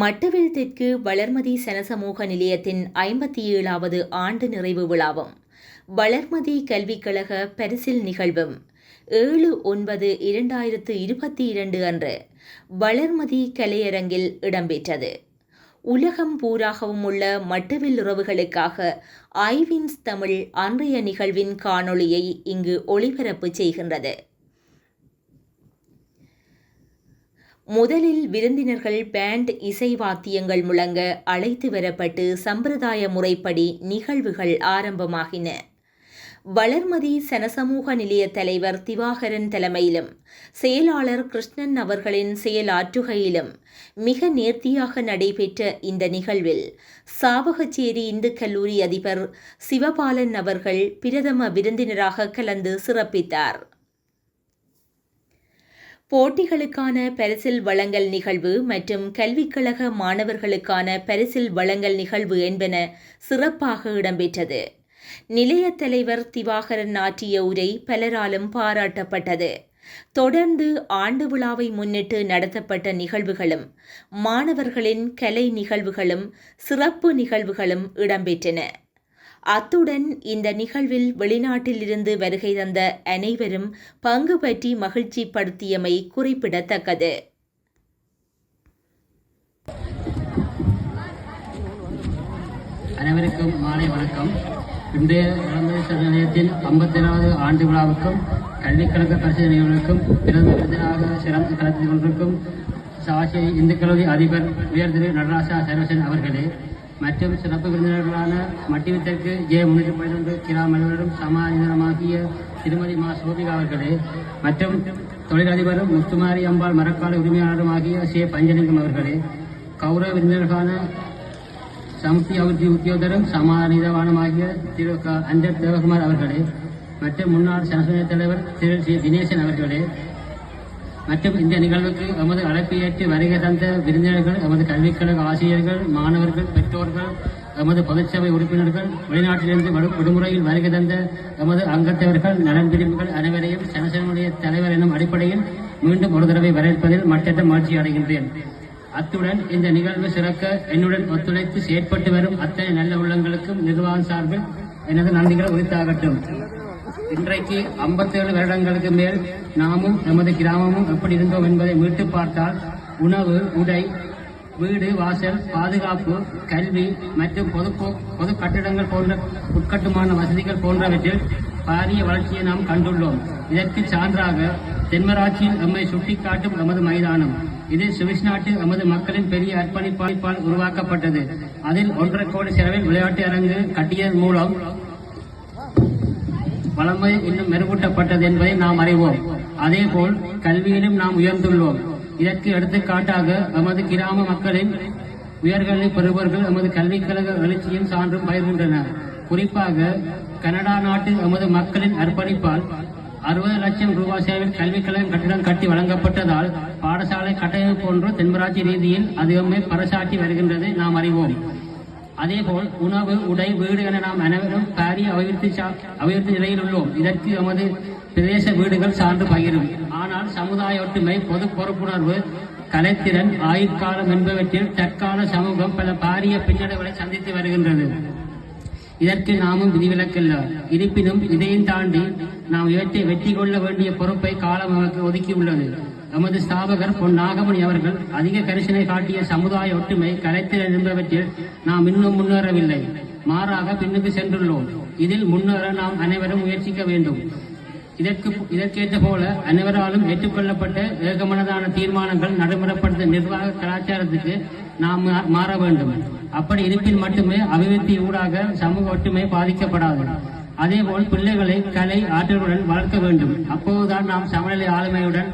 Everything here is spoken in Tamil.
மட்டவில் தெற்கு வளர்மதி சனசமூக நிலையத்தின் ஐம்பத்தி ஏழாவது ஆண்டு நிறைவு விழாவும் வளர்மதி கல்விக்கழக பரிசில் நிகழ்வும் ஏழு ஒன்பது இரண்டாயிரத்து இருபத்தி இரண்டு அன்று வளர்மதி கலையரங்கில் இடம்பெற்றது. உலகம் பூராகவும் உள்ள மட்டவில் உறவுகளுக்காக ஐவின்ஸ் தமிழ் அன்றைய நிகழ்வின் காணொளியை இங்கு ஒளிபரப்பு செய்கின்றது. முதலில் விருந்தினர்கள் பேண்ட் இசை வாத்தியங்கள் முழங்க அழைத்து வரப்பட்டு சம்பிரதாய முறைப்படி நிகழ்வுகள் ஆரம்பமாகின. வளர்மதி சனசமூக நிலைய தலைவர் திவாகரன் தலைமையிலும் செயலாளர் கிருஷ்ணன் அவர்களின் செயலாற்றுகையிலும் மிக நேர்த்தியாக நடைபெற்ற இந்த நிகழ்வில் சாவகச்சேரி இந்து கல்லூரி அதிபர் சிவபாலன் அவர்கள் பிரதம விருந்தினராக கலந்து சிறப்பித்தார். போட்டிகளுக்கான பரிசில் வழங்கல் நிகழ்வு மற்றும் கல்விக்கழக மாணவர்களுக்கான பரிசில் வழங்கல் நிகழ்வு என்பன சிறப்பாக இடம்பெற்றது. நிலைய தலைவர் திவாகரன் ஆற்றிய உரை பலராலும் பாராட்டப்பட்டது. தொடர்ந்து ஆண்டு விழாவை முன்னிட்டு நடத்தப்பட்ட நிகழ்வுகளும் மாணவர்களின் கலை நிகழ்வுகளும் சிறப்பு நிகழ்வுகளும் இடம்பெற்றன. அத்துடன் இந்த நிகழ்வில் வெளிநாட்டிலிருந்து வருகை தந்த அனைவரும் பங்கு பற்றி மகிழ்ச்சிப்படுத்தியமை குறிப்பிடத்தக்கது. அனைவருக்கும் மாலை வணக்கம். இன்றைய இளம்பேச நிலையத்தின் ஐம்பத்தேழாவது ஆண்டு விழாவுக்கும் கல்விக்கழக பரிசு நிகழ்வுக்கும் பிரதம விருதினாக சிறந்து கலந்து கொண்டிருக்கும் சாசி இந்து கல்லூரி அதிபர் உயர் திரு நடராசா சர்வசன் அவர்களே மற்றும் சிறப்பு விருந்தினர்களான மட்டிவித்தற்கு ஜே முன்னூற்றி பதினொன்று கிலா மனிதரும் சமாநிலமாகிய திருமதி மா சோபிகா அவர்களே மற்றும் தொழிலதிபரும் முத்துமாரி அம்பாள் மரக்கால உரிமையாளரும் ஆகிய சே பஞ்சலிங்கம் அவர்களே கௌரவ விருந்தினர்களான சமுத்தி அபிவிருத்தி உத்தியோகரும் சமாநிதவானமாகிய திரு அஞ்சர் தேவகுமார் அவர்களே மற்றும் முன்னாள் சனசன தலைவர் திரு சி தினேசன் அவர்களே மற்றும் இந்த நிகழ்வுக்கு எமது அழைப்பையேற்று ஏற்று வருகை தந்த விருந்தினர்கள் எமது கல்விக்கழக ஆசிரியர்கள் மாணவர்கள் பெற்றோர்கள் எமது பொதுச்சபை உறுப்பினர்கள் வெளிநாட்டிலிருந்து விடுமுறையில் வருகை தந்த எமது அங்கத்தவர்கள் நலன் பிரிவுகள் அனைவரையும் சனசனுடைய தலைவர் எனும் அடிப்படையில் மீண்டும் ஒரு தடவை வரவேற்பதில் மட்டற்ற மகிழ்ச்சி அடைகின்றேன். அத்துடன் இந்த நிகழ்வு சிறக்க என்னுடன் ஒத்துழைத்து செயற்பட்டு வரும் அத்தனை நல்ல உள்ளங்களுக்கும் நிர்வாகம் சார்பில் எனது நன்றிகள் உரித்தாகட்டும். இன்றைக்கு 57 வருடங்களுக்கு மேல் நாமும் நமது கிராமமும் எப்படி இருந்தோம் என்பதை மீட்டு பார்த்தால் உணவு உடை வீடு வாசல் பாதுகாப்பு கல்வி மற்றும் பொது பொது கட்டிடங்கள் போன்ற உட்கட்டுமான வசதிகள் போன்றவற்றில் பாரிய வளர்ச்சியை நாம் கண்டுள்ளோம். இதற்கு சான்றாக தென்மராட்சியில் நம்மை சுட்டிக்காட்டும் நமது மைதானம். இது சுவிஸ் நாட்டில் நமது மக்களின் பெரிய அர்ப்பணிப்பால் உருவாக்கப்பட்டது. அதில் ஒன்றரை கோடி செலவில் விளையாட்டு அரங்கு கட்டியதன் மூலம் வளமை இன்னும் மெருகூட்டப்பட்டது என்பதை நாம் அறிவோம். அதேபோல் கல்வியிலும் நாம் உயர்ந்துள்ளோம். இதற்கு எடுத்துக்காட்டாக நமது கிராம மக்களின் உயர்கல்வி பெறுபவர்கள் நமது கல்விக் கழக எழுச்சியும் சான்றும் பயிர்கின்றனர். குறிப்பாக கனடா நாட்டில் நமது மக்களின் அர்ப்பணிப்பால் அறுபது லட்சம் ரூபாய் செலவில் கல்விக் கழகம் கட்டிடம் கட்டி வழங்கப்பட்டதால் பாடசாலை கட்டமைப்பு போன்று தென்மராட்சி ரீதியில் அதிகமே பறைசாற்றி வருகின்றது நாம் அறிவோம். அதேபோல் உணவு உடை வீடு என நாம் அனைவரும் பாரிய அபிவிருத்தி சா- அபிவிருத்தி நிலையில் உள்ளோம். இதற்கு எமது பிரதேச வீடுகள் சார்ந்து பகிரும். ஆனால் சமுதாய ஒற்றுமை பொது பொறுப்புணர்வு கலைத்திறன் ஆயுட்காலம் என்பவற்றில் தற்கால சமூகம் பல பாரிய பின்னடைவுகளை சந்தித்து வருகின்றது. இதற்கு நாமும் விதிவிலக்கல்ல. இருப்பினும் இதையும் தாண்டி நாம் இவற்றை வெற்றி கொள்ள வேண்டிய பொறுப்பை காலம் நமக்கு ஒதுக்கியுள்ளது. நமது ஸ்தாபகர் பொன் நாகமணி அவர்கள் அதிக கரிசனை காட்டிய சமுதாய ஒற்றுமை கலைத்து என்பவற்றில் நாம் இன்னும் முன்னேறவில்லை. மாறாக பின்னுக்கு சென்றுள்ளோம். இதில் முன்னேற நாம் அனைவரும் முயற்சிக்க வேண்டும். இதற்கு இதற்கேற்ற போல அனைவராலும் ஏற்றுக்கொள்ளப்பட்ட ஏகமனதான தீர்மானங்கள் நடைமுறைப்படுத்த நிர்வாக கலாச்சாரத்துக்கு நாம் மா- மாற வேண்டும். அப்படி இருப்பின் மட்டுமே அபிவிருத்தி ஊடாக சமூக ஒற்றுமை பாதிக்கப்படாது. அதேபோல் பிள்ளைகளை கலை ஆற்றலுடன் வளர்க்க வேண்டும். அப்போதுதான் நாம் சமநிலை ஆளுமையுடன்